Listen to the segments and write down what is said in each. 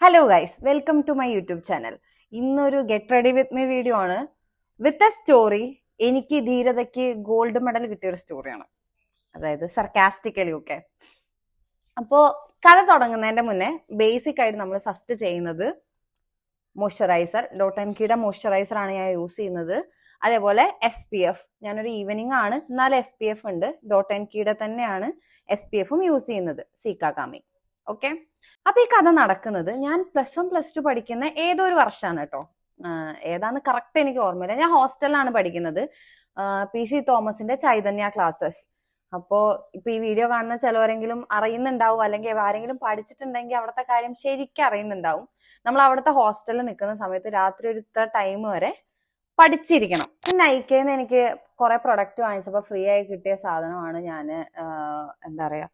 Hello guys welcome to my YouTube channel ഇന്നൊരു get ready with me video ആണ്. With A story എനിക്ക് ധീരതയ്ക്ക് gold medal കിട്ടിയ ഒരു സ്റ്റോറിയാണ് അതായത് സർക്കാസ്റ്റിക്കലി ഒക്കെ അപ്പോ കഥ തുടങ്ങുന്നതിന്റെ മുന്നേ ബേസിക് ആയിട്ട് നമ്മൾ ഫസ്റ്റ് ചെയ്യുന്നത് മോയ്സ്ചറൈസർ ഡോട്ട് എൻ കിയുടെ മോയ്സ്ചറൈസർ ആണ് ഞാൻ യൂസ് ചെയ്യുന്നത്. അതേപോലെ എസ് പി എഫ് ഞാനൊരു ഈവനിങ് ആണ്. എന്നാലും എസ് പി എഫ് ഉണ്ട്. ഡോട്ട് എൻ കിയുടെ തന്നെയാണ് എസ് പി എഫും യൂസ് ചെയ്യുന്നത്. സീക്കാകാമി ഓക്കെ അപ്പൊ ഈ കഥ നടക്കുന്നത് ഞാൻ പ്ലസ് വൺ പ്ലസ് ടു പഠിക്കുന്ന ഏതോ ഒരു വർഷമാണ് കേട്ടോ ഏതാന്ന് കറക്റ്റ് എനിക്ക് ഓർമ്മയില്ല. ഞാൻ ഹോസ്റ്റലിലാണ് പഠിക്കുന്നത്. പി സി തോമസിന്റെ ചൈതന്യ ക്ലാസ്സസ് അപ്പോ ഇപ്പൊ ഈ വീഡിയോ കാണുന്ന ചിലവരെങ്കിലും അറിയുന്നുണ്ടാവും. അല്ലെങ്കിൽ ആരെങ്കിലും പഠിച്ചിട്ടുണ്ടെങ്കിൽ അവിടുത്തെ കാര്യം ശരിക്കും അറിയുന്നുണ്ടാവും. നമ്മൾ അവിടുത്തെ ഹോസ്റ്റലിൽ നിൽക്കുന്ന സമയത്ത് രാത്രി ഒരു ഇത്ര ടൈം വരെ പഠിച്ചിരിക്കണം. നൈക്കേന്ന് എനിക്ക് കുറെ പ്രൊഡക്റ്റ് വാങ്ങിച്ചപ്പോൾ ഫ്രീ ആയി കിട്ടിയ സാധനമാണ് ഞാൻ എന്താ പറയാ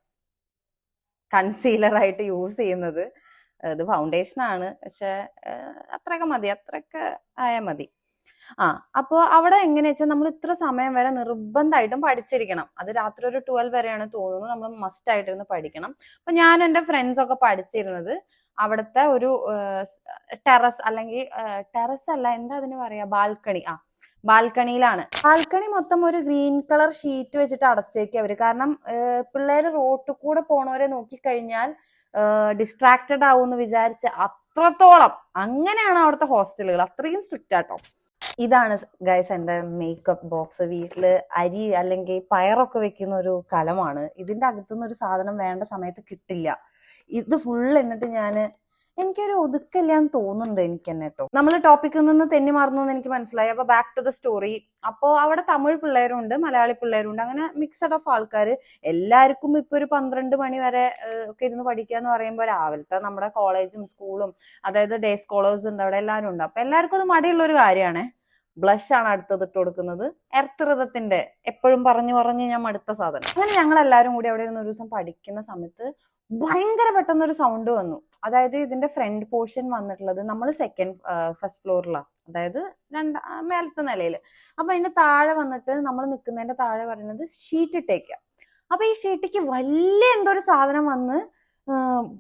കൺസീലർ ആയിട്ട് യൂസ് ചെയ്യുന്നത്. ഇത് ഫൗണ്ടേഷൻ ആണ് പക്ഷെ അത്രയൊക്കെ മതി. അത്രയൊക്കെ ആയാൽ മതി. ആ അപ്പോ അവിടെ എങ്ങനെയാ വെച്ചാൽ നമ്മൾ ഇത്ര സമയം വരെ നിർബന്ധമായിട്ടും പഠിച്ചിരിക്കണം. അത് രാത്രി ഒരു ട്വൽവ് വരെയാണ് തോന്നുന്നത്. നമ്മൾ മസ്റ്റ് ആയിട്ട് ആയിട്ടിരുന്ന് പഠിക്കണം. അപ്പൊ ഞാൻ എന്റെ ഫ്രണ്ട്സ് ഒക്കെ പഠിച്ചിരുന്നത് അവിടുത്തെ ഒരു ടെറസ് അല്ലെങ്കിൽ ടെറസ് അല്ല എന്താ അതിന് പറയാ? ബാൽക്കണി. ആ ബാൽക്കണിയിലാണ്. ബാൽക്കണി മൊത്തം ഒരു ഗ്രീൻ കളർ ഷീറ്റ് വെച്ചിട്ട് അടച്ചേക്ക് അവർ കാരണം പിള്ളേര് റോട്ടിൽ കൂടെ പോണവരെ നോക്കിക്കഴിഞ്ഞാൽ ഡിസ്ട്രാക്റ്റഡ് ആവും എന്ന് വിചാരിച്ച് അത്രത്തോളം അങ്ങനെയാണ് അവിടുത്തെ ഹോസ്റ്റലുകൾ. അത്രയും സ്ട്രിക്റ്റ് ആട്ടോ ഇതാണ് ഗൈസ് എന്റെ മേക്കപ്പ് ബോക്സ് വീട്ടിൽ അരി അല്ലെങ്കിൽ പയറൊക്കെ വെക്കുന്ന ഒരു കലമാണ്. ഇതിന്റെ അകത്തുനിന്ന് ഒരു സാധനം വേണ്ട സമയത്ത് കിട്ടില്ല. ഇത് ഫുൾ എന്നിട്ട് ഞാൻ എനിക്കൊരു ഒതുക്കല്ലാന്ന് തോന്നുന്നുണ്ട് എനിക്ക് തന്നെ കേട്ടോ നമ്മൾ ടോപ്പിക്കിൽ നിന്ന് തെന്നി മാറുന്നു എന്ന് എനിക്ക് മനസ്സിലായി. അപ്പൊ ബാക്ക് ടു ദ സ്റ്റോറി അപ്പോ അവിടെ തമിഴ് പിള്ളേരുണ്ട് മലയാളി പിള്ളേരുണ്ട്. അങ്ങനെ മിക്സഡ് ഓഫ് ആൾക്കാർ എല്ലാവർക്കും ഇപ്പൊ ഒരു പന്ത്രണ്ട് മണി വരെ ഒക്കെ ഇരുന്ന് പഠിക്കുക എന്ന് പറയുമ്പോൾ രാവിലത്തെ നമ്മുടെ കോളേജും സ്കൂളും അതായത് ഡേ സ്കോളേഴ്സ് ഉണ്ട് അവിടെ എല്ലാവരും ഉണ്ട്. അപ്പൊ എല്ലാവർക്കും അത് മടിയുള്ള ഒരു കാര്യമാണ് ബ്ലഷ് ആണ് അടുത്തത് ഇട്ട് കൊടുക്കുന്നത്. എർത്തൃതത്തിന്റെ എപ്പോഴും പറഞ്ഞു പറഞ്ഞ് ഞാൻ മടുത്ത സാധനം. അങ്ങനെ ഞങ്ങൾ എല്ലാവരും കൂടി അവിടെ ഇരുന്ന് ഒരു ദിവസം പഠിക്കുന്ന സമയത്ത് ഭയങ്കര പെട്ടെന്നൊരു സൗണ്ട് വന്നു. അതായത് ഇതിന്റെ ഫ്രണ്ട് പോർഷൻ വന്നിട്ടുള്ളത് നമ്മൾ സെക്കൻഡ് ഫസ്റ്റ് ഫ്ലോറിലാണ് അതായത് രണ്ട മേലത്തെ നിലയിൽ അപ്പൊ അതിന്റെ താഴെ വന്നിട്ട് നമ്മൾ നിൽക്കുന്നതിന്റെ താഴെ പറയുന്നത് ഷീറ്റ് ഇട്ടേക്കുക അപ്പൊ ഈ ഷീറ്റിക്ക് വലിയ എന്തോ ഒരു സാധനം വന്ന്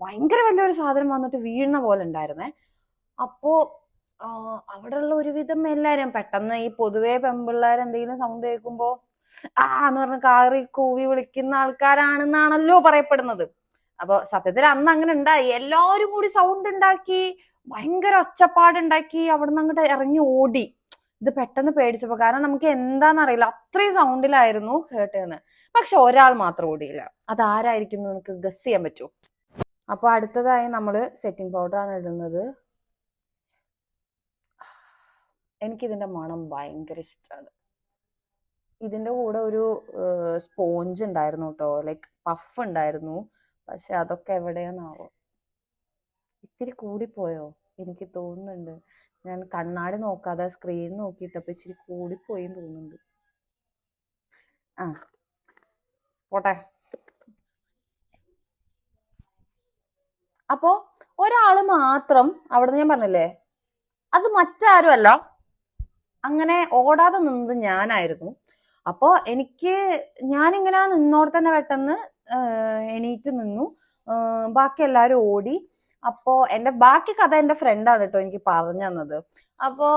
ഭയങ്കര വലിയൊരു സാധനം വന്നിട്ട് വീഴുന്ന പോലെ ഉണ്ടായിരുന്നേ. അപ്പോ അവിടെയുള്ള ഒരുവിധം എല്ലാരും പെട്ടെന്ന് ഈ പൊതുവെ പെമ്പിള്ളേർ എന്തെങ്കിലും സൗണ്ട് കേൾക്കുമ്പോ ആ എന്ന് പറഞ്ഞ് കാറി കൂവി വിളിക്കുന്ന ആൾക്കാരാണെന്നാണല്ലോ പറയപ്പെടുന്നത്. അപ്പൊ സത്യത്തിൽ അന്ന് അങ്ങനെ ഉണ്ടായി. എല്ലാവരും കൂടി സൗണ്ട് ഉണ്ടാക്കി ഭയങ്കര ഒച്ചപ്പാടുണ്ടാക്കി അവിടുന്ന് അങ്ങോട്ട് ഇറങ്ങി ഓടി. ഇത് പെട്ടെന്ന് പേടിച്ചപ്പോ കാരണം നമുക്ക് എന്താണെന്നറിയില്ല അത്രയും സൗണ്ടിലായിരുന്നു കേട്ടതെന്ന് പക്ഷെ ഒരാൾ മാത്രം ഓടിയില്ല. അതാരായിരിക്കും നമുക്ക് ഗസ് ചെയ്യാൻ പറ്റുമോ? അപ്പൊ അടുത്തതായി നമ്മൾ സെറ്റിംഗ് പൗഡർ ആണ് ഇടുന്നത്. എനിക്കിതിന്റെ മണം ഭയങ്കര ഇഷ്ടമാണ് ഇതിന്റെ കൂടെ ഒരു സ്പോഞ്ച് ഉണ്ടായിരുന്നു കേട്ടോ ലൈക്ക് പഫ് ഉണ്ടായിരുന്നു. പക്ഷെ അതൊക്കെ എവിടെയാന്നാവോ. ഇച്ചിരി കൂടിപ്പോയോ? എനിക്ക് തോന്നുന്നുണ്ട്. ഞാൻ കണ്ണാടി നോക്കാതെ സ്ക്രീൻ നോക്കിയിട്ടപ്പോ ഇച്ചിരി കൂടിപ്പോയി തോന്നുന്നുണ്ട്. ആ. പോട്ടെ. അപ്പോ ഒരാൾ മാത്രം അവിടെ ഞാൻ പറഞ്ഞില്ലേ? അത് മറ്റാരും അല്ല അങ്ങനെ ഓടാതെ നിന്നത് ഞാനായിരുന്നു. അപ്പോ എനിക്ക് ഞാനിങ്ങനെ നിന്നോട് തന്നെ പെട്ടെന്ന് എണീറ്റ് നിന്നു. ബാക്കി എല്ലാവരും ഓടി. അപ്പോ എന്റെ ബാക്കി കഥ എന്റെ ഫ്രണ്ടാണ് കേട്ടോ എനിക്ക് പറഞ്ഞു തന്നത്. അപ്പോ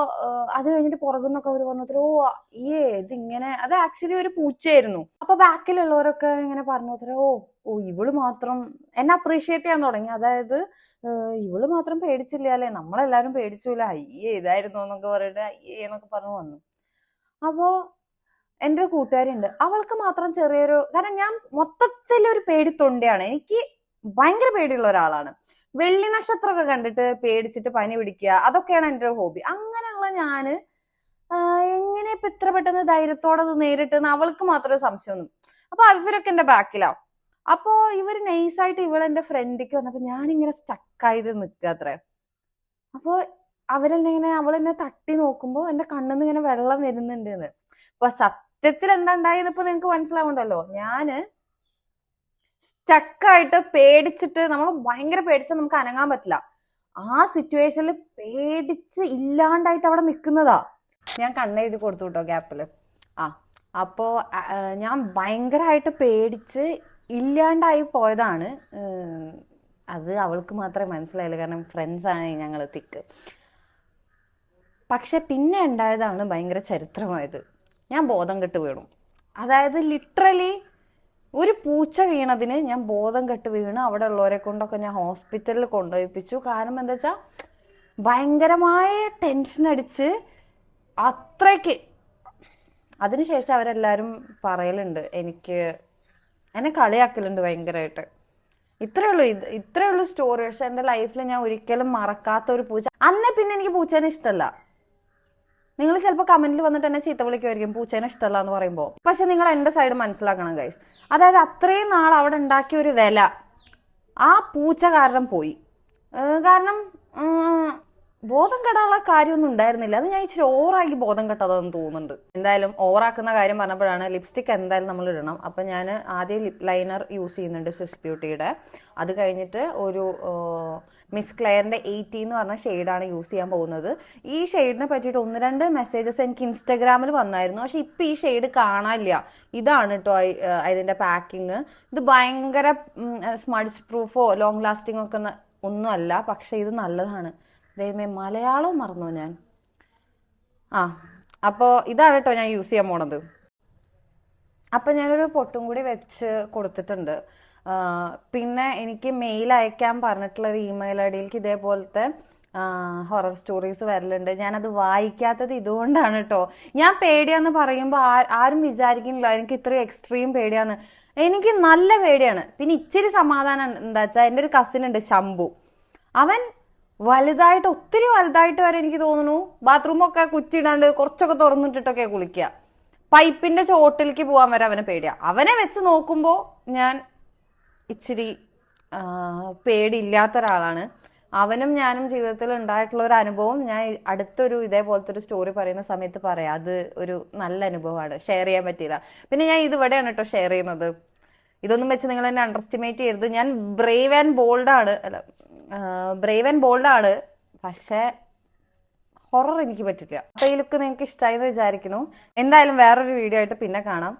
അത് കഴിഞ്ഞിട്ട് പുറകുന്നൊക്കെ അവർ പറഞ്ഞു ഓ ഏ ഇതിങ്ങനെ അത് ആക്ച്വലി ഒരു പൂച്ചയായിരുന്നു. അപ്പൊ ബാക്കിലുള്ളവരൊക്കെ ഇങ്ങനെ പറഞ്ഞു ഓ ഓ ഇവൾ മാത്രം എന്നെ അപ്രീഷിയേറ്റ് ചെയ്യാൻ തുടങ്ങി. അതായത് ഇവൾ മാത്രം പേടിച്ചില്ല? അല്ലേ? നമ്മളെല്ലാരും പേടിച്ചില്ല? അയ്യേ ഇതായിരുന്നു എന്നൊക്കെ പറഞ്ഞിട്ട് അയ്യേ എന്നൊക്കെ പറഞ്ഞു വന്നു. അപ്പോ എന്റെ ഒരു കൂട്ടുകാരിയുണ്ട്. അവൾക്ക് മാത്രം ചെറിയൊരു കാരണം ഞാൻ മൊത്തത്തിലൊരു പേടിത്തൊണ്ടയാണ്. എനിക്ക് ഭയങ്കര പേടിയുള്ള ഒരാളാണ്. വെള്ളി നക്ഷത്രമൊക്കെ കണ്ടിട്ട് പേടിച്ചിട്ട് പനി പിടിക്കുക. അതൊക്കെയാണ് എന്റെ ഒരു ഹോബി. അങ്ങനെയുള്ള ഞാൻ എങ്ങനെ ഇപ്പൊ ഇത്ര പെട്ടെന്ന് ധൈര്യത്തോടെ അത് നേരിട്ട് അവൾക്ക് മാത്രമേ സംശയമൊന്നും. അപ്പൊ ഇവരൊക്കെ എന്റെ ബാക്കിലാവും അപ്പോ ഇവർ നൈസായിട്ട് ഇവളെന്റെ ഫ്രണ്ടിക്ക് വന്നപ്പോ ഞാനിങ്ങനെ സ്റ്റക്കായത് നിൽക്കുക അത്രേ. അപ്പോ അവരെന്നെ ഇങ്ങനെ അവളെന്നെ തട്ടി നോക്കുമ്പോ എന്റെ കണ്ണിന്ന് ഇങ്ങനെ വെള്ളം വരുന്നുണ്ട് എന്ന്. അപ്പൊ സത്യത്തിൽ എന്താ ഉണ്ടായത് ഇപ്പൊ നിങ്ങക്ക് മനസ്സിലാവുണ്ടല്ലോ ഞാൻ സ്റ്റക്കായിട്ട് പേടിച്ചിട്ട് നമ്മൾ ഭയങ്കര പേടിച്ച നമുക്ക് അനങ്ങാൻ പറ്റില്ല. ആ സിറ്റുവേഷനിൽ പേടിച്ച് ഇല്ലാണ്ടായിട്ട് അവിടെ നിൽക്കുന്നതാ ഞാൻ കണ്ണെഴുതി കൊടുത്തു കേട്ടോ ഗ്യാപ്പിൽ. ആ അപ്പോ ഞാൻ ഭയങ്കരമായിട്ട് പേടിച്ച് ഇല്ലാണ്ടായി പോയതാണ്. അത് അവൾക്ക് മാത്രമേ മനസ്സിലായുള്ളൂ. കാരണം ഫ്രണ്ട്സാണ് ഞങ്ങൾ തിക്ക്. പക്ഷെ പിന്നെ ഉണ്ടായതാണ് ഭയങ്കര ചരിത്രമായത്. ഞാൻ ബോധം കെട്ട് വീണു. അതായത് ലിറ്ററലി ഒരു പൂച്ച വീണതിന് ഞാൻ ബോധം കെട്ട് വീണ് അവിടെ ഉള്ളവരെ കൊണ്ടൊക്കെ ഞാൻ ഹോസ്പിറ്റലിൽ കൊണ്ടുപോയിപ്പിച്ചു. കാരണം എന്താ വെച്ചാൽ ഭയങ്കരമായ ടെൻഷൻ അടിച്ച് അത്രയ്ക്ക്. അതിനുശേഷം അവരെല്ലാവരും പറയലുണ്ട് എനിക്ക് എന്നെ കളിയാക്കലുണ്ട് ഭയങ്കരമായിട്ട് ഇത്രേ ഉള്ളൂ ഇത് ഇത്രേ ഉള്ളൂ സ്റ്റോറി പക്ഷെ എന്റെ ലൈഫിൽ ഞാൻ ഒരിക്കലും മറക്കാത്ത ഒരു പൂച്ച. അന്നേ പിന്നെ എനിക്ക് പൂച്ചേനെ ഇഷ്ടമല്ല നിങ്ങൾ ചിലപ്പോൾ കമന്റിൽ വന്നിട്ട് എന്നെ ചീത്ത വിളിക്കുമായിരിക്കും പൂച്ചേനെ ഇഷ്ടമല്ല എന്ന് പറയുമ്പോൾ പക്ഷെ നിങ്ങൾ എന്റെ സൈഡ് മനസ്സിലാക്കണം ഗൈസ് അതായത് അത്രയും നാൾ അവിടെ ഉണ്ടാക്കിയ ഒരു വില ആ പൂച്ച കാരണം പോയി കാരണം ബോധം കെടാനുള്ള കാര്യമൊന്നും ഉണ്ടായിരുന്നില്ല. അത് ഞാൻ ഇച്ചിരി ഓവറാക്കി ബോധം കെട്ടതെന്ന് തോന്നുന്നുണ്ട്. എന്തായാലും ഓവറാക്കുന്ന കാര്യം പറഞ്ഞപ്പോഴാണ് ലിപ്സ്റ്റിക് എന്തായാലും നമ്മൾ ഇടണം. അപ്പം ഞാൻ ആദ്യം ലിപ് ലൈനർ യൂസ് ചെയ്യുന്നുണ്ട് സ്വിസ് ബ്യൂട്ടിയുടെ. അത് കഴിഞ്ഞിട്ട് ഒരു മിസ് ക്ലെയറിന്റെ എയ്റ്റി എന്ന് പറഞ്ഞ ഷെയ്ഡാണ് യൂസ് ചെയ്യാൻ പോകുന്നത്. ഈ ഷെയ്ഡിനെ പറ്റിയിട്ട് ഒന്ന് രണ്ട് മെസ്സേജസ് എനിക്ക് ഇൻസ്റ്റാഗ്രാമിൽ വന്നായിരുന്നു. പക്ഷെ ഇപ്പം ഈ ഷെയ്ഡ് കാണാനില്ല. ഇതാണ് കേട്ടോ അതിന്റെ പാക്കിങ് ഇത് ഭയങ്കര സ്മഡ്സ് പ്രൂഫോ ലോങ് ലാസ്റ്റിംഗ് ഒക്കെ ഒന്നും അല്ല. പക്ഷെ ഇത് നല്ലതാണ്. ദൈവമേ മലയാളം മറന്നു ഞാൻ? ആ അപ്പോൾ ഇതാണ് കേട്ടോ ഞാൻ യൂസ് ചെയ്യാൻ പോണത്. അപ്പം ഞാനൊരു പൊട്ടും കൂടി വെച്ച് കൊടുത്തിട്ടുണ്ട്. പിന്നെ എനിക്ക് മെയിൽ അയക്കാൻ പറഞ്ഞിട്ടുള്ള ഒരു ഇമെയിൽ ഐ ഡിയിലേക്ക് ഇതേപോലത്തെ ഹൊറർ സ്റ്റോറീസ് വരലുണ്ട്. ഞാനത് വായിക്കാത്തത് ഇതുകൊണ്ടാണ് കേട്ടോ ഞാൻ പേടിയാന്ന് പറയുമ്പോൾ ആരും വിചാരിക്കുന്നില്ല. എനിക്ക് ഇത്രയും എക്സ്ട്രീം പേടിയാന്ന്. എനിക്ക് നല്ല പേടിയാണ്. പിന്നെ ഇച്ചിരി സമാധാനം എന്താ വെച്ചാൽ എന്റെ ഒരു കസിൻ ഉണ്ട് ശംഭു. അവൻ വലുതായിട്ട് ഒത്തിരി വലുതായിട്ട് വരെ എനിക്ക് തോന്നുന്നു ബാത്റൂമൊക്കെ കുച്ചിടാണ്ട് കുറച്ചൊക്കെ തുറന്നിട്ടിട്ടൊക്കെ കുളിക്കുക. പൈപ്പിന്റെ ചോട്ടിലേക്ക് പോകാൻ വരെ അവനെ പേടിയാ. അവനെ വെച്ച് നോക്കുമ്പോൾ ഞാൻ ഇച്ചിരി പേടി പേടിയില്ലാത്ത ഒരാളാണ്. അവനും ഞാനും ജീവിതത്തിൽ ഉണ്ടായിട്ടുള്ള ഒരു അനുഭവം ഞാൻ അടുത്തൊരു ഇതേപോലത്തെ ഒരു സ്റ്റോറി പറയുന്ന സമയത്ത് പറയാം. അത് ഒരു നല്ല അനുഭവമാണ്. ഷെയർ ചെയ്യാൻ പറ്റിയതാ. പിന്നെ ഞാൻ ഇതിവിടെയാണ് കേട്ടോ ഷെയർ ചെയ്യുന്നത്. ഇതൊന്നും വെച്ച് നിങ്ങൾ എന്നെ അണ്ടർസ്റ്റിമേറ്റ് ചെയ്യരുത്. ഞാൻ ബ്രേവ് ആൻഡ് ബോൾഡാണ് അല്ല ബ്രേവ് ആൻഡ് ബോൾഡ് ആണ്. പക്ഷേ ഹൊറർ എനിക്ക് പറ്റില്ല. അപ്പൊ ഈ ലുക്ക് നിങ്ങൾക്ക് ഇഷ്ടമായി എന്ന് വിചാരിക്കുന്നു. എന്തായാലും വേറൊരു വീഡിയോ ആയിട്ട് പിന്നെ കാണാം.